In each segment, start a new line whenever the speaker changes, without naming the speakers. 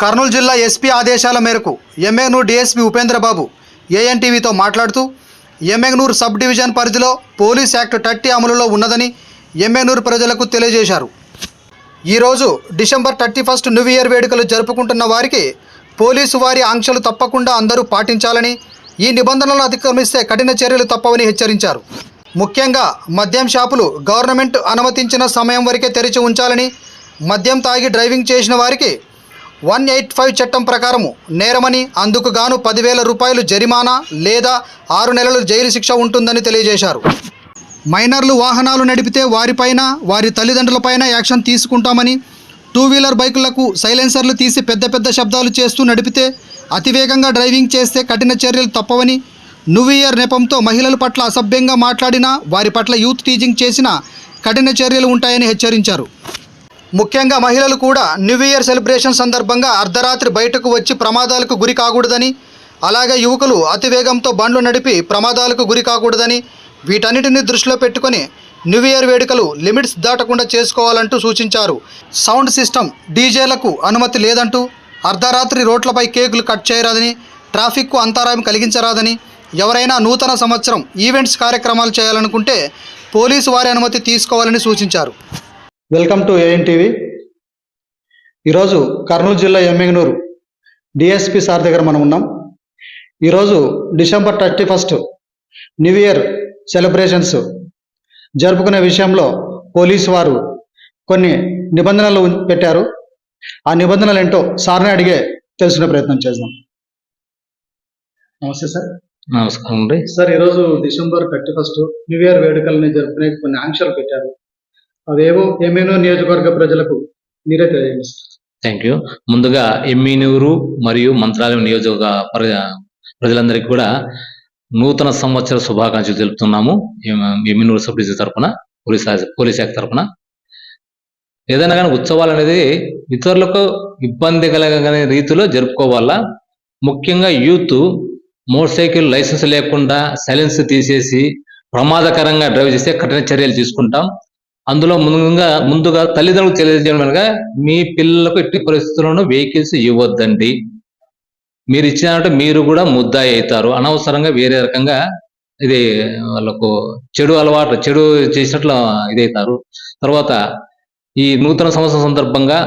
కర్నూలు జిల్లా ఎస్పీ ఆదేశాల మేరకు ఎమ్మెగ్నూరు డిఎస్పీ ఉపేంద్రబాబు ఏఎన్టీవీతో మాట్లాడుతూ ఎమ్మెగ్నూరు సబ్ డివిజన్ పరిధిలో పోలీస్ యాక్ట్ థర్టీ అమలులో ఉన్నదని ఎమ్మెగ్నూరు ప్రజలకు తెలియజేశారు. ఈరోజు December thirty first new year వేడుకలు జరుపుకుంటున్న వారికి పోలీసు వారి ఆంక్షలు తప్పకుండా అందరూ పాటించాలని ఈ నిబంధనలను అతిక్రమిస్తే కఠిన చర్యలు తప్పవని హెచ్చరించారు. ముఖ్యంగా మద్యం షాపులు గవర్నమెంట్ అనుమతించిన సమయం వరకే తెరిచి ఉంచాలని మద్యం తాగి డ్రైవింగ్ చేసిన వారికి వన్ ఎయిట్ ఫైవ్ చట్టం ప్రకారము నేరమని అందుకు గాను పదివేల రూపాయలు జరిమానా లేదా ఆరు నెలలు జైలు శిక్ష ఉంటుందని తెలియజేశారు. మైనర్లు వాహనాలు నడిపితే వారిపైన వారి తల్లిదండ్రులపైన యాక్షన్ తీసుకుంటామని టూ వీలర్ బైకులకు సైలెన్సర్లు తీసి పెద్ద పెద్ద శబ్దాలు చేస్తూ నడిపితే అతివేగంగా డ్రైవింగ్ చేస్తే కఠిన చర్యలు తప్పవని న్యూ ఇయర్ నెపంతో మహిళల పట్ల అసభ్యంగా మాట్లాడినా వారి పట్ల యూత్ టీజింగ్ చేసినా కఠిన చర్యలు ఉంటాయని హెచ్చరించారు. ముఖ్యంగా మహిళలు కూడా న్యూ ఇయర్ సెలబ్రేషన్ సందర్భంగా అర్ధరాత్రి బయటకు వచ్చి ప్రమాదాలకు గురి కాకూడదని అలాగే యువకులు అతివేగంతో బండ్లు నడిపి ప్రమాదాలకు గురి కాకూడదని వీటన్నిటిని దృష్టిలో పెట్టుకొని న్యూ ఇయర్ వేడుకలు లిమిట్స్ దాటకుండా చేసుకోవాలంటూ సూచించారు. సౌండ్ సిస్టమ్ డీజేలకు అనుమతి లేదంటూ అర్ధరాత్రి రోడ్లపై కేకులు కట్ చేయరాదని ట్రాఫిక్కు అంతరాయం కలిగించరాదని ఎవరైనా నూతన సంవత్సరం ఈవెంట్స్ కార్యక్రమాలు చేయాలనుకుంటే పోలీసు వారి అనుమతి తీసుకోవాలని సూచించారు. వెల్కమ్ టు ఏఎన్టీవీ ఈరోజు కర్నూలు జిల్లా ఎమ్మెగనూరు డిఎస్పి సార్ దగ్గర మనం ఉన్నాం. ఈరోజు December thirty first new year celebrations జరుపుకునే విషయంలో పోలీసు వారు కొన్ని నిబంధనలు పెట్టారు. ఆ నిబంధనలు ఏంటో సార్ని అడిగే తెలుసుకునే ప్రయత్నం చేద్దాం. నమస్తే సార్.
నమస్కారం అండి.
సార్ ఈరోజు December thirty first new year వేడుకల్ని జరుపుకునే కొన్ని ఆంక్షలు పెట్టారు. అవేవో ఏమేనో నియోజకవర్గ ప్రజలకు మీరే తెలియజేస్తారు.
థ్యాంక్ యూ ముందుగా ఎమ్మినూరు మరియు మంత్రాలయం నియోజక ప్ర- ప్రజలందరికీ కూడా నూతన సంవత్సర శుభాకాంక్షలు తెలుపుతున్నాము. ఎమ్మినూరు సబ్ డివిజన్ తరపున పోలీస్ పోలీస్ శాఖ తరఫున ఏదైనా కానీ ఉత్సవాలు అనేది ఇతరులకు ఇబ్బంది కలగని రీతిలో జరుపుకోవాలా? ముఖ్యంగా యూత్ మోటార్ సైకిల్ లైసెన్స్ లేకుండా సైలెన్స్ తీసేసి ప్రమాదకరంగా డ్రైవ్ చేస్తే కఠిన చర్యలు తీసుకుంటాం. అందులో ముందుగా ముందుగా తల్లిదండ్రులకు తెలియజేయడం అనగా మీ పిల్లలకు ఎట్టి పరిస్థితుల్లోనూ వెహికల్స్ ఇవ్వద్దండి. మీరు ఇచ్చినట్టు మీరు కూడా ముద్దాయి అవుతారు. అనవసరంగా వేరే రకంగా ఇది వాళ్ళకు చెడు అలవాటు చెడు చేసినట్లు ఇదవుతారు తర్వాత ఈ నూతన సంవత్సరం సందర్భంగా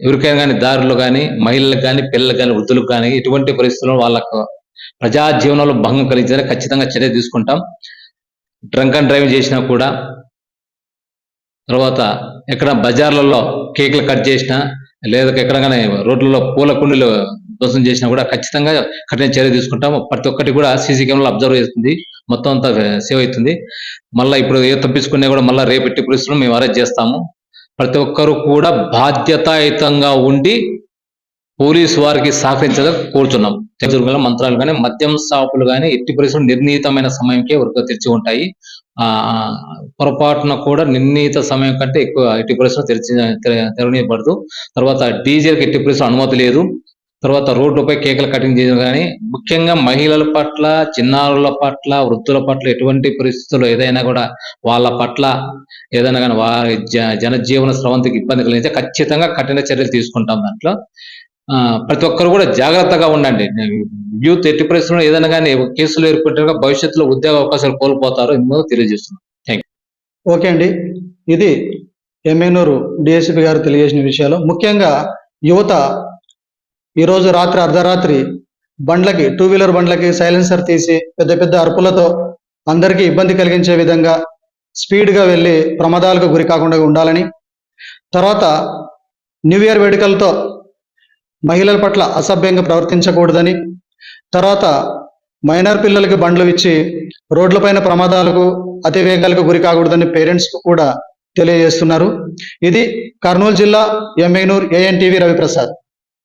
ఎవరికైనా కానీ దారులు కానీ మహిళలకు కానీ పిల్లలకు కానీ వృద్ధులకు కానీ ఇటువంటి పరిస్థితుల్లో వాళ్ళకు ప్రజా జీవనంలో భంగం కలిగించాలి ఖచ్చితంగా చర్య తీసుకుంటాం. డ్రంక్ అండ్ డ్రైవింగ్ చేసినా కూడా తర్వాత ఎక్కడ బజార్లలో కేకులు కట్ చేసినా లేదా ఎక్కడ కానీ రోడ్లలో పూల కుండీలు ధ్వంసం చేసినా కూడా ఖచ్చితంగా కఠిన చర్య తీసుకుంటాము. ప్రతి ఒక్కటి కూడా సీసీ కెమెరాలు అబ్జర్వ్ చేస్తుంది. మొత్తం అంతా సేవ్ అవుతుంది. మళ్ళీ ఇప్పుడు ఏ తప్పించుకునే కూడా మళ్ళీ రేపెట్టి పోలీసులు మేము అరెస్ట్ చేస్తాము. ప్రతి ఒక్కరు కూడా బాధ్యతాయుతంగా ఉండి పోలీసు వారికి సహకరించగా కోరుతున్నాం చదువుల మంత్రాలు కానీ మద్యం షాపులు కానీ ఎట్టి పరిస్థితులు నిర్ణీతమైన సమయంకే వరకు తెరిచి ఉంటాయి. పొరపాటున కూడా నిర్ణీత సమయం కంటే ఎక్కువ ఎట్టి పరిస్థితులు తెరిచి తెరవనియబడదు. తర్వాత డీజేలకు ఎట్టి పరిస్థితులు అనుమతి లేదు. తర్వాత రోడ్డుపై కేకలు కటింగ్ చేయడం కానీ ముఖ్యంగా మహిళల పట్ల చిన్నారుల పట్ల వృద్ధుల పట్ల ఎటువంటి పరిస్థితుల్లో ఏదైనా కూడా వాళ్ళ పట్ల ఏదైనా కానీ వారి జనజీవన స్రవంతికి ఇబ్బంది కలిగితే ఖచ్చితంగా కఠిన చర్యలు తీసుకుంటాం దాంట్లో. ప్రతి ఒక్కరు కూడా జాగ్రత్తగా ఉండండి. యూత్ ఎట్టి పరిస్థితుల్లో ఏదైనా కానీ కేసులు ఏర్పడిన భవిష్యత్తులో ఉద్యోగ అవకాశాలు కోల్పోతారు ఇందులో తెలియజేస్తున్నాం
ఓకే అండి. ఇది ఎమ్మెనూరు డిఎస్పి గారు తెలియజేసిన విషయాలు. ముఖ్యంగా యువత ఈరోజు రాత్రి అర్ధరాత్రి బండ్లకి టూ వీలర్ బండ్లకి సైలెన్సర్ తీసి పెద్ద పెద్ద అరుపులతో అందరికీ ఇబ్బంది కలిగించే విధంగా స్పీడ్గా వెళ్ళి ప్రమాదాలకు గురి కాకుండా ఉండాలని తర్వాత న్యూ ఇయర్ వేడుకలతో మహిళల పట్ల అసభ్యంగా ప్రవర్తించకూడదని తర్వాత మైనర్ పిల్లలకి బండ్లు ఇచ్చి రోడ్లపైన ప్రమాదాలకు అతివేగాలకు గురి కాకూడదని పేరెంట్స్ కూడా తెలియజేస్తున్నారు. ఇది కర్నూలు జిల్లా ఎమ్మెగనూర్ ఏఎన్టీవీ రవిప్రసాద్.